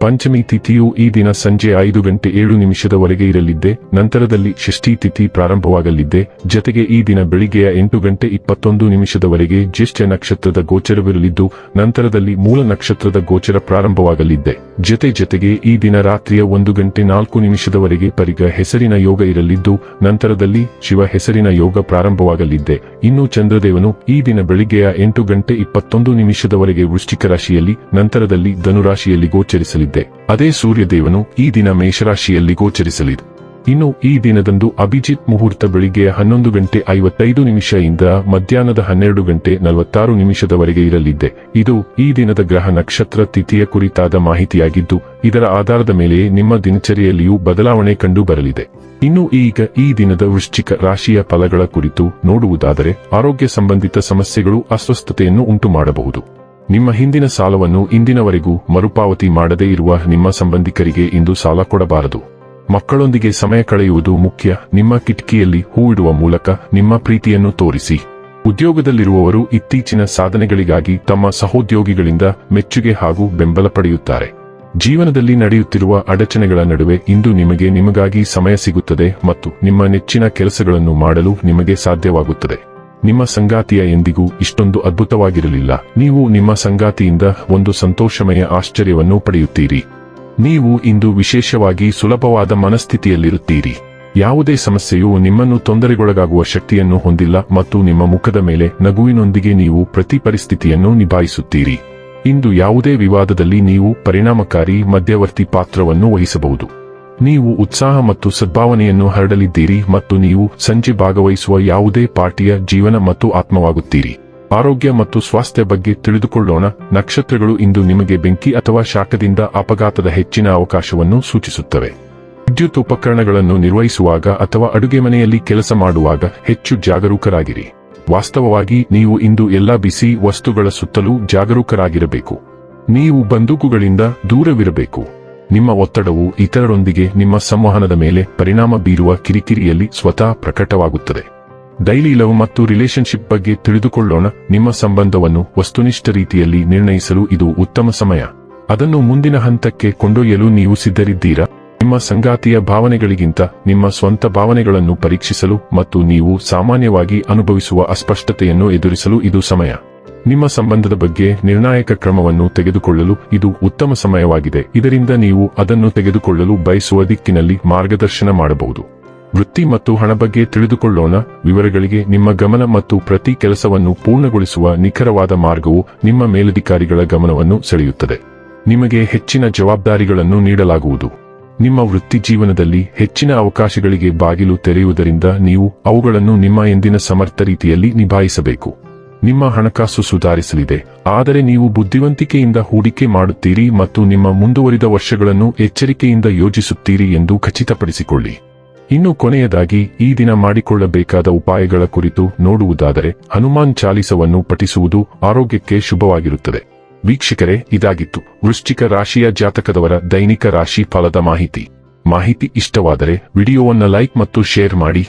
ಪಂಚಮಿ ತಿಥಿಯು ಈ ದಿನ ಸಂಜೆ ಐದು ಗಂಟೆ ಏಳು ನಿಮಿಷದವರೆಗೆ ಇರಲಿದ್ದೆ, ನಂತರದಲ್ಲಿ ಷಷ್ಠಿ ತಿಥಿ ಪ್ರಾರಂಭವಾಗಲಿದ್ದೆ, ಜತೆಗೆ ಈ ದಿನ ಬೆಳಿಗ್ಗೆಯ ಎಂಟು ಗಂಟೆ ಇಪ್ಪತ್ತೊಂದು ನಿಮಿಷದವರೆಗೆ ಜ್ಯೇಷ್ಠ ನಕ್ಷತ್ರದ ಗೋಚರವಿರಲಿದ್ದು, ನಂತರದಲ್ಲಿ ಮೂಲ ನಕ್ಷತ್ರದ ಗೋಚರ ಪ್ರಾರಂಭವಾಗಲಿದ್ದೆ. ಜತೆ ಜತೆಗೆ ಈ ದಿನ ರಾತ್ರಿಯ ಒಂದು ಗಂಟೆ ನಾಲ್ಕು ನಿಮಿಷದವರೆಗೆ ಪರಿಗ ಹೆಸರಿನ ಯೋಗ ಇರಲಿದ್ದು, ನಂತರದಲ್ಲಿ ಶಿವ ಹೆಸರಿನ ಯೋಗ ಪ್ರಾರಂಭವಾಗಲಿದ್ದೆ. ಇನ್ನು ಚಂದ್ರದೇವನು ಈ ದಿನ ಬೆಳಿಗ್ಗೆಯ ಎಂಟು ಗಂಟೆ ಇಪ್ಪತ್ತೊಂದು ನಿಮಿಷದವರೆಗೆ ವೃಶ್ಚಿಕ ರಾಶಿಯಲ್ಲಿ, ನಂತರದಲ್ಲಿ ಧನುರಾಶಿಯಲ್ಲಿ ಗೋಚರಿಸಲಿದ್ದೆ ಅದೇ ಸೂರ್ಯದೇವನು ಈ ದಿನ ಮೇಷರಾಶಿಯಲ್ಲಿ ಗೋಚರಿಸಲಿದೆ. ಇನ್ನು ಈ ದಿನದಂದು ಅಭಿಜಿತ್ ಮುಹೂರ್ತ ಬೆಳಿಗ್ಗೆ ಹನ್ನೊಂದು ಗಂಟೆ ಐವತ್ತೈದು ನಿಮಿಷದಿಂದ ಮಧ್ಯಾಹ್ನದ ಹನ್ನೆರಡು ಗಂಟೆ ನಲವತ್ತಾರು ನಿಮಿಷದವರೆಗೆ ಇರಲಿದ್ದೆ. ಇದು ಈ ದಿನದ ಗ್ರಹ ನಕ್ಷತ್ರ ತಿಥಿಯ ಕುರಿತಾದ ಮಾಹಿತಿಯಾಗಿದ್ದು, ಇದರ ಆಧಾರದ ಮೇಲೆ ನಿಮ್ಮ ದಿನಚರಿಯಲ್ಲಿಯೂ ಬದಲಾವಣೆ ಕಂಡು ಬರಲಿದೆ ಇನ್ನು ಈಗ ಈ ದಿನದ ವೃಶ್ಚಿಕ ರಾಶಿಯ ಫಲಗಳ ಕುರಿತು ನೋಡುವುದಾದರೆ, ಆರೋಗ್ಯ ಸಂಬಂಧಿತ ಸಮಸ್ಯೆಗಳು ಅಸ್ವಸ್ಥತೆಯನ್ನು ಉಂಟು ಮಾಡಬಹುದು ನಿಮ್ಮ ಹಿಂದಿನ ಸಾಲವನ್ನು ಇಂದಿನವರೆಗೂ ಮರುಪಾವತಿ ಮಾಡದೇ ಇರುವ ನಿಮ್ಮ ಸಂಬಂಧಿಕರಿಗೆ ಇಂದು ಸಾಲ ಕೊಡಬಾರದು. ಮಕ್ಕಳೊಂದಿಗೆ ಸಮಯ ಕಳೆಯುವುದು ಮುಖ್ಯ. ನಿಮ್ಮ ಕಿಟಕಿಯಲ್ಲಿ ಹೂ ಮೂಲಕ ನಿಮ್ಮ ಪ್ರೀತಿಯನ್ನು ತೋರಿಸಿ. ಉದ್ಯೋಗದಲ್ಲಿರುವವರು ಇತ್ತೀಚಿನ ಸಾಧನೆಗಳಿಗಾಗಿ ತಮ್ಮ ಸಹೋದ್ಯೋಗಿಗಳಿಂದ ಮೆಚ್ಚುಗೆ ಹಾಗೂ ಬೆಂಬಲ ಪಡೆಯುತ್ತಾರೆ. ಜೀವನದಲ್ಲಿ ನಡೆಯುತ್ತಿರುವ ಅಡಚಣೆಗಳ ನಡುವೆ ಇಂದು ನಿಮಗೆ ನಿಮಗಾಗಿ ಸಮಯ ಸಿಗುತ್ತದೆ ಮತ್ತು ನಿಮ್ಮ ನೆಚ್ಚಿನ ಕೆಲಸಗಳನ್ನು ಮಾಡಲು ನಿಮಗೆ ಸಾಧ್ಯವಾಗುತ್ತದೆ. ನಿಮ್ಮ ಸಂಗಾತಿಯ ಎಂದಿಗೂ ಇಷ್ಟೊಂದು ಅದ್ಭುತವಾಗಿರಲಿಲ್ಲ. ನೀವು ನಿಮ್ಮ ಸಂಗಾತಿಯಿಂದ ಒಂದು ಸಂತೋಷಮಯ ಆಶ್ಚರ್ಯವನ್ನು ಪಡೆಯುತ್ತೀರಿ. ನೀವು ಇಂದು ವಿಶೇಷವಾಗಿ ಸುಲಭವಾದ ಮನಸ್ಥಿತಿಯಲ್ಲಿರುತ್ತೀರಿ. ಯಾವುದೇ ಸಮಸ್ಯೆಯು ನಿಮ್ಮನ್ನು ತೊಂದರೆಗೊಳಗಾಗುವ ಶಕ್ತಿಯನ್ನು ಹೊಂದಿಲ್ಲ ಮತ್ತು ನಿಮ್ಮ ಮುಖದ ಮೇಲೆ ನಗುವಿನೊಂದಿಗೆ ನೀವು ಪ್ರತಿ ಪರಿಸ್ಥಿತಿಯನ್ನು ನಿಭಾಯಿಸುತ್ತೀರಿ. ಇಂದು ಯಾವುದೇ ವಿವಾದದಲ್ಲಿ ನೀವು ಪರಿಣಾಮಕಾರಿ ಮಧ್ಯವರ್ತಿ ಪಾತ್ರವನ್ನು ವಹಿಸಬಹುದು. ನೀವು ಉತ್ಸಾಹ ಮತ್ತು ಸದ್ಭಾವನೆಯನ್ನು ಹರಡಲಿದ್ದೀರಿ ಮತ್ತು ನೀವು ಸಂಜೆ ಭಾಗವಹಿಸುವ ಯಾವುದೇ ಪಾರ್ಟಿಯ ಜೀವನ ಮತ್ತು ಆತ್ಮವಾಗುತ್ತೀರಿ. ಆರೋಗ್ಯ ಮತ್ತು ಸ್ವಾಸ್ಥ್ಯ ಬಗ್ಗೆ ತಿಳಿದುಕೊಳ್ಳೋಣ. ನಕ್ಷತ್ರಗಳು ಇಂದು ನಿಮಗೆ ಬೆಂಕಿ ಅಥವಾ ಶಾಖದಿಂದ ಅಪಘಾತದ ಹೆಚ್ಚಿನ ಅವಕಾಶವನ್ನು ಸೂಚಿಸುತ್ತವೆ. ವಿದ್ಯುತ್ ಉಪಕರಣಗಳನ್ನು ನಿರ್ವಹಿಸುವಾಗ ಅಥವಾ ಅಡುಗೆ ಮನೆಯಲ್ಲಿ ಕೆಲಸ ಮಾಡುವಾಗ ಹೆಚ್ಚು ಜಾಗರೂಕರಾಗಿರಿ. ವಾಸ್ತವವಾಗಿ ನೀವು ಇಂದು ಎಲ್ಲಾ ಬಿಸಿ ವಸ್ತುಗಳ ಸುತ್ತಲೂ ಜಾಗರೂಕರಾಗಿರಬೇಕು. ನೀವು ಬಂದೂಕುಗಳಿಂದ ದೂರವಿರಬೇಕು. ನಿಮ್ಮ ಒತ್ತಡವು ಇತರರೊಂದಿಗೆ ನಿಮ್ಮ ಸಂವಹನದ ಮೇಲೆ ಪರಿಣಾಮ ಬೀರುವ ಕಿರಿಕಿರಿಯಲ್ಲಿ ಸ್ವತಃ ಪ್ರಕಟವಾಗುತ್ತದೆ. ಡೈಲಿ ಲವ್ ಮತ್ತು ರಿಲೇಶನ್ಶಿಪ್ ಬಗ್ಗೆ ತಿಳಿದುಕೊಳ್ಳೋಣ. ನಿಮ್ಮ ಸಂಬಂಧವನ್ನು ವಸ್ತುನಿಷ್ಠ ರೀತಿಯಲ್ಲಿ ನಿರ್ಣಯಿಸಲು ಇದು ಉತ್ತಮ ಸಮಯ. ಅದನ್ನು ಮುಂದಿನ ಹಂತಕ್ಕೆ ಕೊಂಡೊಯ್ಯಲು ನೀವು ಸಿದ್ಧರಿದ್ದೀರಾ? ನಿಮ್ಮ ಸಂಗಾತಿಯ ಭಾವನೆಗಳಿಗಿಂತ ನಿಮ್ಮ ಸ್ವಂತ ಭಾವನೆಗಳನ್ನು ಪರೀಕ್ಷಿಸಲು ಮತ್ತು ನೀವು ಸಾಮಾನ್ಯವಾಗಿ ಅನುಭವಿಸುವ ಅಸ್ಪಷ್ಟತೆಯನ್ನು ಎದುರಿಸಲು ಇದು ಸಮಯ. ನಿಮ್ಮ ಸಂಬಂಧದ ಬಗ್ಗೆ ನಿರ್ಣಾಯಕ ಕ್ರಮವನ್ನು ತೆಗೆದುಕೊಳ್ಳಲು ಇದು ಉತ್ತಮ ಸಮಯವಾಗಿದೆ. ಇದರಿಂದ ನೀವು ಅದನ್ನು ತೆಗೆದುಕೊಳ್ಳಲು ಬಯಸುವ ದಿಕ್ಕಿನಲ್ಲಿ ಮಾರ್ಗದರ್ಶನ ಮಾಡಬಹುದು. ವೃತ್ತಿ ಮತ್ತು ಹಣ ಬಗ್ಗೆ ತಿಳಿದುಕೊಳ್ಳೋಣ. ವಿವರಗಳಿಗೆ ನಿಮ್ಮ ಗಮನ ಮತ್ತು ಪ್ರತಿ ಕೆಲಸವನ್ನು ಪೂರ್ಣಗೊಳಿಸುವ ನಿಖರವಾದ ಮಾರ್ಗವು ನಿಮ್ಮ ಮೇಲಧಿಕಾರಿಗಳ ಗಮನವನ್ನು ಸೆಳೆಯುತ್ತದೆ. ನಿಮಗೆ ಹೆಚ್ಚಿನ ಜವಾಬ್ದಾರಿಗಳನ್ನು ನೀಡಲಾಗುವುದು. ನಿಮ್ಮ ವೃತ್ತಿ ಜೀವನದಲ್ಲಿ ಹೆಚ್ಚಿನ ಅವಕಾಶಗಳಿಗೆ ಬಾಗಿಲು ತೆರೆಯುವುದರಿಂದ ನೀವು ಅವುಗಳನ್ನು ನಿಮ್ಮ ಎಂದಿನ ಸಮರ್ಥ ರೀತಿಯಲ್ಲಿ ನಿಭಾಯಿಸಬೇಕು. ನಿಮ್ಮ ಹಣಕಾಸು ಸುಧಾರಿಸಲಿದೆ. ಆದರೆ ನೀವು ಬುದ್ಧಿವಂತಿಕೆಯಿಂದ ಹೂಡಿಕೆ ಮಾಡುತ್ತೀರಿ ಮತ್ತು ನಿಮ್ಮ ಮುಂದುವರಿದ ವರ್ಷಗಳನ್ನು ಎಚ್ಚರಿಕೆಯಿಂದ ಯೋಜಿಸುತ್ತೀರಿ ಎಂದು ಖಚಿತಪಡಿಸಿಕೊಳ್ಳಿ. ಇನ್ನು ಕೊನೆಯದಾಗಿ, ಈ ದಿನ ಮಾಡಿಕೊಳ್ಳಬೇಕಾದ ಉಪಾಯಗಳ ಕುರಿತು ನೋಡುವುದಾದರೆ, ಹನುಮಾನ್ ಚಾಲಿಸವನ್ನು ಪಠಿಸುವುದು ಆರೋಗ್ಯಕ್ಕೆ ಶುಭವಾಗಿರುತ್ತದೆ. ವೀಕ್ಷಕರೇ, ಇದಾಗಿತ್ತು. ವೃಶ್ಚಿಕ ರಾಶಿಯ ಜಾತಕದವರ ದೈನಿಕ ರಾಶಿ ಫಲದ ಮಾಹಿತಿ. ಮಾಹಿತಿ ಇಷ್ಟವಾದರೆ, ವಿಡಿಯೋವನ್ನು ಲೈಕ್ ಮತ್ತು ಶೇರ್ ಮಾಡಿ.